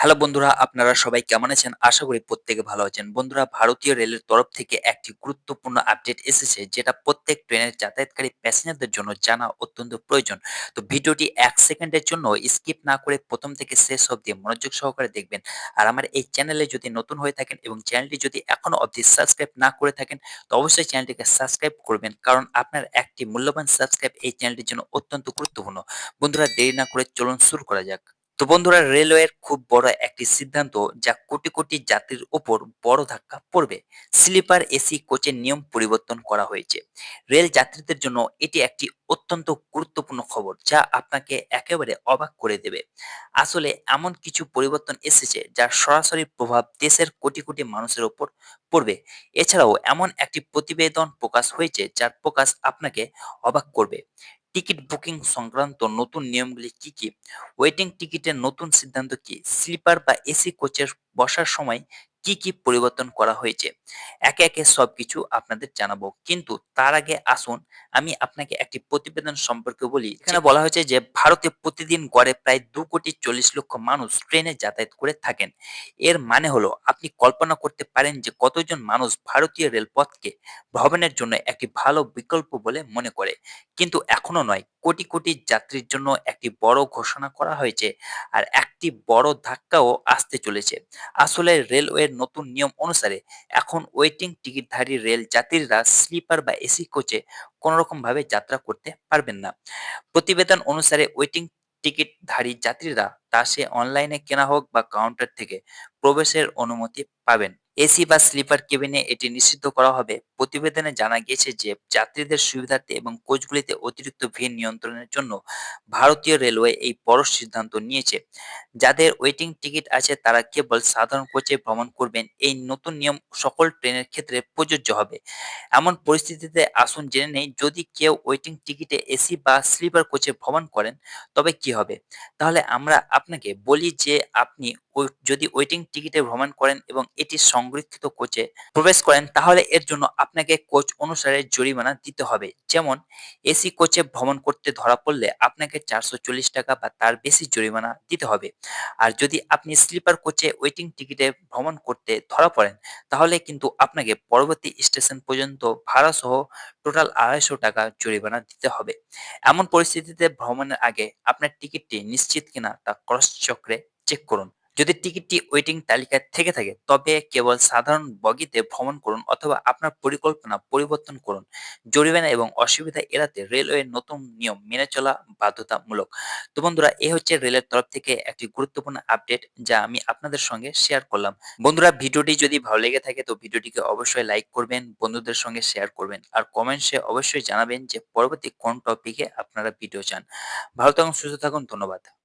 Hello বন্ধুরা, আপনারা সবাই কেমন আছেন? আশা করি প্রত্যেকে ভালো আছেন। বন্ধুরা, ভারতীয় রেলের তরফ থেকে একটি গুরুত্বপূর্ণ আপডেট এসেছে, যেটা প্রত্যেক ট্রেনের যাতায়াতকারী প্যাসেঞ্জারদের জন্য জানা অত্যন্ত প্রয়োজন। তো ভিডিওটি এক সেকেন্ডের জন্য স্কিপ না করে প্রথম থেকে শেষ অবধি মনোযোগ সহকারে দেখবেন। আর আমার এই চ্যানেলে যদি নতুন হয়ে থাকেন এবং চ্যানেলটি যদি এখনও অবধি সাবস্ক্রাইব না করে থাকেন, তো অবশ্যই চ্যানেলটিকে সাবস্ক্রাইব করবেন, কারণ আপনার একটি মূল্যবান সাবস্ক্রাইব এই চ্যানেলটির জন্য অত্যন্ত গুরুত্বপূর্ণ। বন্ধুরা, দেরি না করে চলুন শুরু করা যাক। তো বন্ধুরা, রেলওয়ের খুব বড় একটি সিদ্ধান্ত যা কোটি কোটি যাত্রীর ওপর বড় ধাক্কা পড়বে। স্লিপার, এসি, কোচের নিয়ম পরিবর্তন করা হয়েছে। রেল যাত্রীদের জন্য এটি একটি অত্যন্ত গুরুত্বপূর্ণ খবর যা আপনাকে একেবারে অবাক করে দেবে। আসলে এমন কিছু পরিবর্তন এসেছে যার সরাসরি প্রভাব দেশের কোটি কোটি মানুষের ওপর পড়বে। এছাড়াও এমন একটি প্রতিবেদন প্রকাশ হয়েছে যার প্রকাশ আপনাকে অবাক করবে। টিকিট বুকিং সংক্রান্ত নতুন নিয়মগুলি কি কি? ওয়েটিং টিকিটের নতুন সিদ্ধান্ত কি? স্লিপার বা এসি কোচের বসার সময় কি কি পরিবর্তন করা হয়েছে? একে একে সবকিছু আপনাদের জানাব। কিন্তু তার আগে আসুন আমি আপনাকে একটি প্রতিবেদন সম্পর্কে বলি। এখানে বলা হয়েছে যে ভারতে প্রতিদিন গড়ে প্রায় দু কোটি চল্লিশ লক্ষ মানুষ ট্রেনে যাতায়াত করে থাকেন। এর মানে হলো আপনি কল্পনা করতে পারেন যে কতজন মানুষ ভারতীয় রেলপথকে ভ্রমণের জন্য একটি ভালো বিকল্প বলে মনে করে। কিন্তু এখনও নয়। কোটি কোটি যাত্রীর জন্য একটি বড় ঘোষণা করা হয়েছে আর একটি বড় ধাক্কাও আসতে চলেছে। আসলে রেলওয়ের নতুন নিয়ম অনুসারে এখন ওয়েটিং টিকিটধারী রেল যাত্রীরা স্লিপার বা এসি কোচে কোনোরকম ভাবে যাত্রা করতে পারবেন না। প্রতিবেদন অনুসারে ওয়েটিং টিকিটধারী যাত্রীরা তা সে অনলাইনে কেনা হোক বা কাউন্টার থেকে প্রবেশের অনুমতি পাবেন। এসি বা স্লিপার কেবিনে এটি নিষিদ্ধ করা হবে। প্রতিবেদনে জানা গিয়েছে যে যাত্রীদের সুবিধার্থে এবং কোচগুলিতে অতিরিক্ত ভিড় নিয়ন্ত্রণের জন্য ভারতীয় রেলওয়ে এই বড় সিদ্ধান্ত নিয়েছে। যাদের ওয়েটিং টিকিট আছে, তারা কেবল সাধারণ কোচে ভ্রমণ করবেন। এই নতুন নিয়ম সকল ট্রেনের ক্ষেত্রে প্রযোজ্য হবে। এমন পরিস্থিতিতে আসুন জেনে নেই, যদি কেউ ওয়েটিং টিকিটে এসি বা স্লিপার কোচে ভ্রমণ করেন, তবে কি হবে? তাহলে আমরা আপনাকে বলি যে আপনি যদি ওয়েটিং টিকিটে ভ্রমণ করেন এবং এটি সংরক্ষিত কোচে প্রবেশ করেন, তাহলে এর জন্য আপনাকে কোচ অনুসারে জরিমানা দিতে হবে। যেমন, এসি কোচে ভ্রমণ করতে ধরা পড়লে আপনাকে চারশো চল্লিশ টাকা বা তার বেশি জরিমানা দিতে হবে। আর যদি আপনি স্লিপার কোচে ওয়েটিং টিকিটে ভ্রমণ করতে ধরা পড়েন, তাহলে কিন্তু আপনাকে পরবর্তী স্টেশন পর্যন্ত ভাড়া সহ টোটাল আড়াইশো টাকা জরিমানা দিতে হবে। এমন পরিস্থিতিতে ভ্রমণের আগে আপনার টিকিটটি নিশ্চিত কিনা তা ক্রস চক্রে চেক করুন। যদি টিকিটটি ওয়েটিং তালিকায় থেকে থাকে, তবে কেবল সাধারণ বগিতে ভ্রমণ করুন অথবা আপনার পরিকল্পনা পরিবর্তন করুন। জরিমানা এবং অসুবিধা এড়াতে রেলওয়ের নতুন নিয়ম মেনে চলা বাধ্যতামূলক। তো বন্ধুরা, এ হচ্ছে রেলের তরফ থেকে একটি গুরুত্বপূর্ণ আপডেট যা আমি আপনাদের সঙ্গে শেয়ার করলাম। বন্ধুরা, ভিডিওটি যদি ভালো লেগে থাকে তো ভিডিওটিকে অবশ্যই লাইক করবেন, বন্ধুদের সঙ্গে শেয়ার করবেন আর কমেন্টসে অবশ্যই জানাবেন যে পরবর্তী কোন টপিকে আপনারা ভিডিও চান। ভালো থাকুন, সুস্থ থাকুন, ধন্যবাদ।